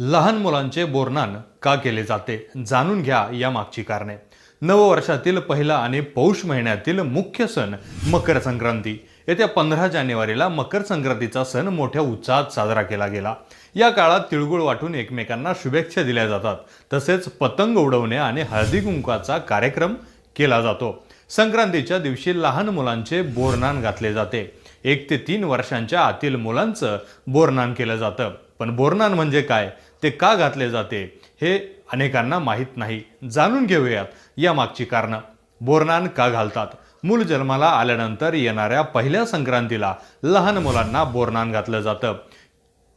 लहान मुलांचे बोरनान का केले जाते? जाणून घ्या या मागची कारणे. नववर्षातील पहिला आणि पौष महिन्यातील मुख्य सण मकर संक्रांती. येत्या पंधरा जानेवारीला मकर संक्रांतीचा सण मोठ्या उत्साहात साजरा केला गेला. या काळात तिळगुळ वाटून एकमेकांना शुभेच्छा दिल्या जातात. तसेच पतंग उडवणे आणि हळदी कुंकाचा कार्यक्रम केला जातो. संक्रांतीच्या दिवशी लहान मुलांचे बोरनान घातले जाते. एक ते तीन वर्षांच्या आतील मुलांचं बोरनान केलं जातं. पण बोरनान म्हणजे काय? ते का घातले जाते हे अनेकांना माहीत नाही. जाणून घेऊयात या मागची कारणं. बोरनान का घालतात? मूल जन्माला आल्यानंतर येणाऱ्या पहिल्या संक्रांतीला लहान मुलांना बोरनान घातलं जातं.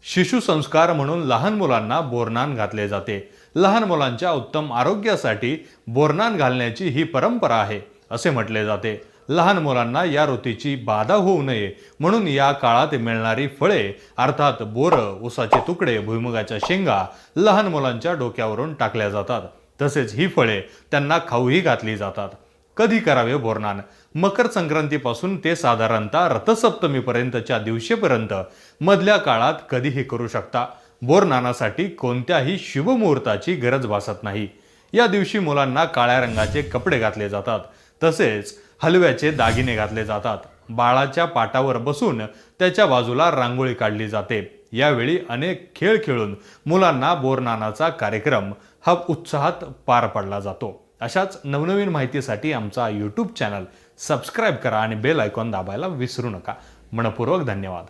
शिशुसंस्कार म्हणून लहान मुलांना बोरनान घातले जाते. लहान मुलांच्या उत्तम आरोग्यासाठी बोरनान घालण्याची ही परंपरा आहे असे म्हटले जाते. लहान मुलांना या ऋतूची बाधा होऊ नये म्हणून या काळात मिळणारी फळे अर्थात बोरं ऊसाचे तुकडे भुईमुगाच्या शेंगा लहान मुलांच्या डोक्यावरून टाकल्या जातात. तसेच ही फळे त्यांना खाऊही घातली जातात. कधी करावे बोरनान? मकर संक्रांतीपासून ते साधारणतः रथसप्तमीपर्यंतच्या दिवशीपर्यंत. मधल्या काळात कधीही करू शकता. बोरनानासाठी कोणत्याही शुभमुहूर्ताची गरज भासत नाही. या दिवशी मुलांना काळ्या रंगाचे कपडे घातले जातात. तसेच हलव्याचे दागिने घातले जातात. बाळाच्या पाटावर बसून त्याच्या बाजूला रांगोळी काढली जाते. यावेळी अनेक खेळ खेळून मुलांना बोरनानाचा कार्यक्रम हा उत्साहात पार पडला जातो. अशाच नवनवीन माहितीसाठी आमचा यूट्यूब चॅनल सबस्क्राईब करा आणि बेल आयकॉन दाबायला विसरू नका. मनपूर्वक धन्यवाद.